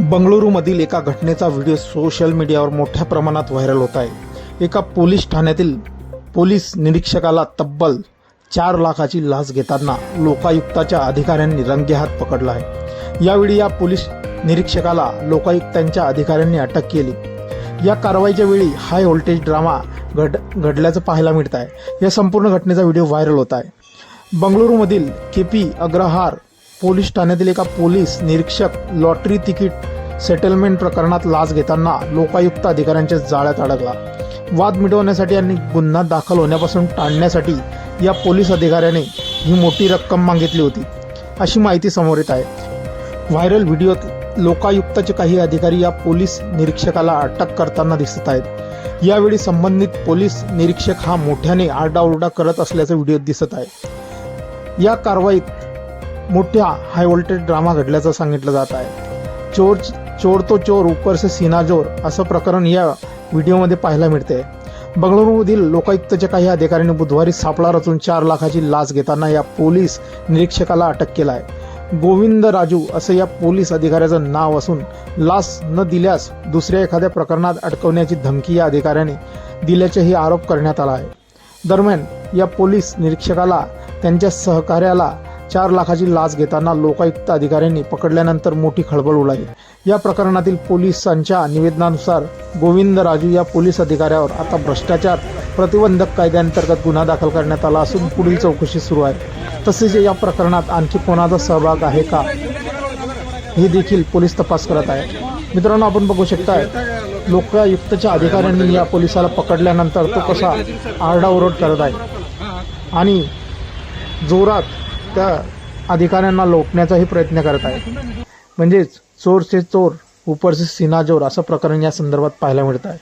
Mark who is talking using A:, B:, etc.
A: बंगळुरूमधील एका घटनेचा video social मीडियावर मोठ्या प्रमाणात व्हायरल होत आहे. एका पोलीस ठाण्यातील पोलीस निरीक्षकाला तब्बल चार लाखाची लाच घेताना लोकायुक्ताच्या अधिकाऱ्यांनी रंगेहात पकडला आहे. यावेळी या पोलीस निरीक्षकाला लोकायुक्तांच्या अधिकाऱ्यांनी अटक केली. या कारवाईच्या वेळी हाय व्होल्टेज ड्रामा घड घडल्याचं पाहायला मिळत आहे. या संपूर्ण घटनेचा व्हिडिओ व्हायरल होत आहे. बंगळुरूमधील के पी अग्रहार पोलीस ठाण्यातील एका पोलीस निरीक्षक लॉटरी तिकीट सेटलमेंट प्रकरणात लाच घेताना लोकायुक्त अधिकाऱ्यांच्या जाळ्यात अडकला. वाद मिटवण्यासाठी आणि गुन्हा दाखल होण्यापासून टाळण्यासाठी या पोलीस अधिकाऱ्याने ही मोठी रक्कम मागितली होती. अशी माहिती समोर येत आहे. व्हायरल व्हिडिओत लोकायुक्ताचे काही अधिकारी या पोलीस निरीक्षकाला अटक करताना दिसत आहेत. यावेळी संबंधित पोलीस निरीक्षक हा मोठ्याने आरडाओरडा करत असल्याचं व्हिडिओ दिसत आहे. या कारवाईत मोठ्या हाय व्होल्टेज ड्रामा घडल्याचं सांगितलं जात आहे. चोर चोर तो चोर उपर से सीना जोर असं प्रकरण या व्हिडिओमध्ये पाहायला मिळते बंगळुरूमधील लोकायुक्तच्या काही अधिकाऱ्यांनी बुधवारी सापळा रचून चार लाखाची लाच घेताना या पोलीस निरीक्षकाला अटक केला आहे गोविंद राजू असं या पोलीस अधिकाऱ्याचं नाव असून लाच न दिल्यास दुसऱ्या एखाद्या प्रकरणात अडकवण्याची धमकी या अधिकाऱ्याने दिल्याचाही आरोप करण्यात आला आहे. दरम्यान या पोलीस निरीक्षकाला त्यांच्या सहकार्याला चार लाखाची लाच घेताना लोकायुक्त अधिकाऱ्यांनी पकडल्यानंतर मोठी खळबळ उडाली. या प्रकरणातील पोलिसांच्या निवेदनानुसार गोविंद राजू या पोलीस अधिकाऱ्यावर आता भ्रष्टाचार प्रतिबंधक कायद्याअंतर्गत गुन्हा दाखल करण्यात आला असून पुढील चौकशी सुरू आहे. तसेच या प्रकरणात आणखी कोणाचा सहभाग आहे का हे देखील पोलीस तपास करत आहे मित्रांनो आपण बघू शकताय लोकायुक्तच्या अधिकाऱ्यांनी या पोलिसाला पकडल्यानंतर तो कसा आरडाओरड करत आहे. आणि जोरात त्या अधिकाऱ्यांना लोटण्याचाही प्रयत्न करत आहे म्हणजेच चोर से चोर उपरचे सिनाजोर सीना असं प्रकरण या संदर्भात पाहायला मिळत आहे.